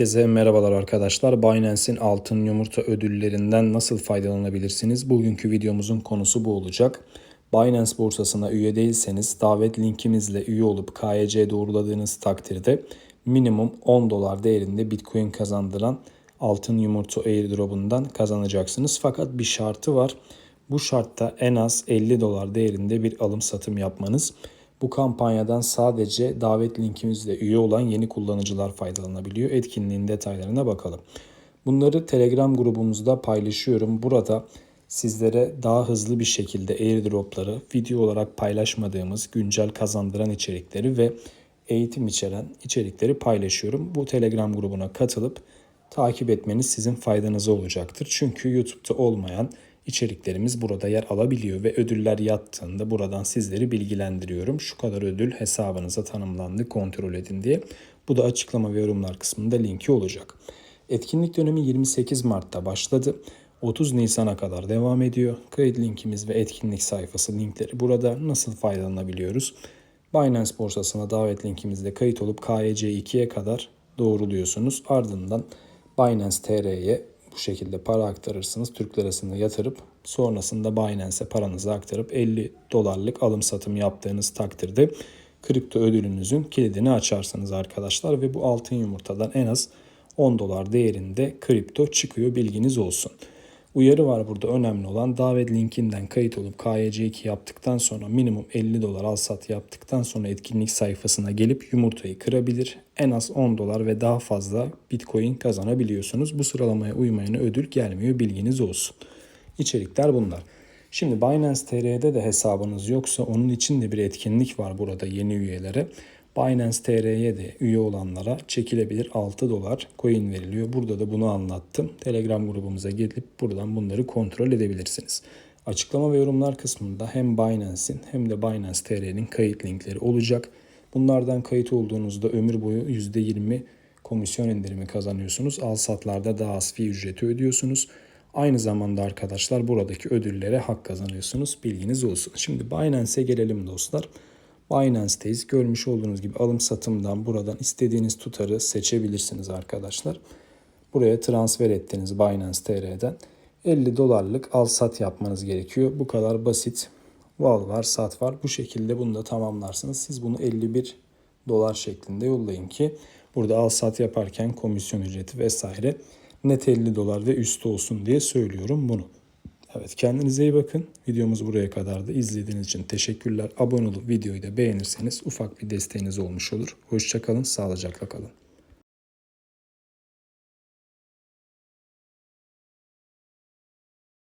Herkese merhabalar arkadaşlar. Binance'in altın yumurta ödüllerinden nasıl faydalanabilirsiniz? Bugünkü videomuzun konusu bu olacak. Binance borsasına üye değilseniz davet linkimizle üye olup KYC doğruladığınız takdirde minimum 10 dolar değerinde Bitcoin kazandıran altın yumurta airdrop'undan kazanacaksınız. Fakat bir şartı var. Bu şartta en az 50 dolar değerinde bir alım satım yapmanız. Bu kampanyadan sadece davet linkimizle üye olan yeni kullanıcılar faydalanabiliyor. Etkinliğin detaylarına bakalım. Bunları Telegram grubumuzda paylaşıyorum. Burada sizlere daha hızlı bir şekilde airdropları, video olarak paylaşmadığımız güncel kazandıran içerikleri ve eğitim içeren içerikleri paylaşıyorum. Bu Telegram grubuna katılıp takip etmeniz sizin faydanıza olacaktır. Çünkü YouTube'da olmayan içeriklerimiz burada yer alabiliyor ve ödüller yattığında buradan sizleri bilgilendiriyorum. Şu kadar ödül hesabınıza tanımlandı kontrol edin diye. Bu da açıklama ve yorumlar kısmında linki olacak. Etkinlik dönemi 28 Mart'ta başladı. 30 Nisan'a kadar devam ediyor. Kayıt linkimiz ve etkinlik sayfası linkleri burada nasıl faydalanabiliyoruz? Binance borsasına davet linkimizde kayıt olup KYC2'ye kadar doğruluyorsunuz. Ardından Binance TR'ye bu şekilde para aktarırsınız. Türk lirasını yatırıp sonrasında Binance'e paranızı aktarıp 50 dolarlık alım satım yaptığınız takdirde kripto ödülünüzün kilidini açarsınız arkadaşlar ve bu altın yumurtadan en az 10 dolar değerinde kripto çıkıyor bilginiz olsun. Uyarı var burada önemli olan davet linkinden kayıt olup KYC2 yaptıktan sonra minimum 50 dolar al sat yaptıktan sonra etkinlik sayfasına gelip yumurtayı kırabilir. En az 10 dolar ve daha fazla bitcoin kazanabiliyorsunuz. Bu sıralamaya uymayana ödül gelmiyor bilginiz olsun. İçerikler bunlar. Şimdi Binance TR'de de hesabınız yoksa onun için de bir etkinlik var burada yeni üyelere. Binance TR'ye de üye olanlara çekilebilir 6 dolar coin veriliyor. Burada da bunu anlattım. Telegram grubumuza gelip buradan bunları kontrol edebilirsiniz. Açıklama ve yorumlar kısmında hem Binance'in hem de Binance TR'nin kayıt linkleri olacak. Bunlardan kayıt olduğunuzda ömür boyu %20 komisyon indirimi kazanıyorsunuz. Al satlarda daha az fee ücreti ödüyorsunuz. Aynı zamanda arkadaşlar buradaki ödüllere hak kazanıyorsunuz. Bilginiz olsun. Şimdi Binance'e gelelim dostlar. Binance'teyiz. Görmüş olduğunuz gibi alım satımdan buradan istediğiniz tutarı seçebilirsiniz arkadaşlar. Buraya transfer ettiğiniz Binance TR'den 50 dolarlık al sat yapmanız gerekiyor. Bu kadar basit. Val var, sat var. Bu şekilde bunu da tamamlarsınız. Siz bunu 51 dolar şeklinde yollayın ki burada al sat yaparken komisyon ücreti vesaire net 50 dolar ve üstü olsun diye söylüyorum bunu. Evet kendinize iyi bakın. Videomuz buraya kadardı. İzlediğiniz için teşekkürler. Abone olup videoyu da beğenirseniz ufak bir desteğiniz olmuş olur. Hoşçakalın, sağlıcakla kalın.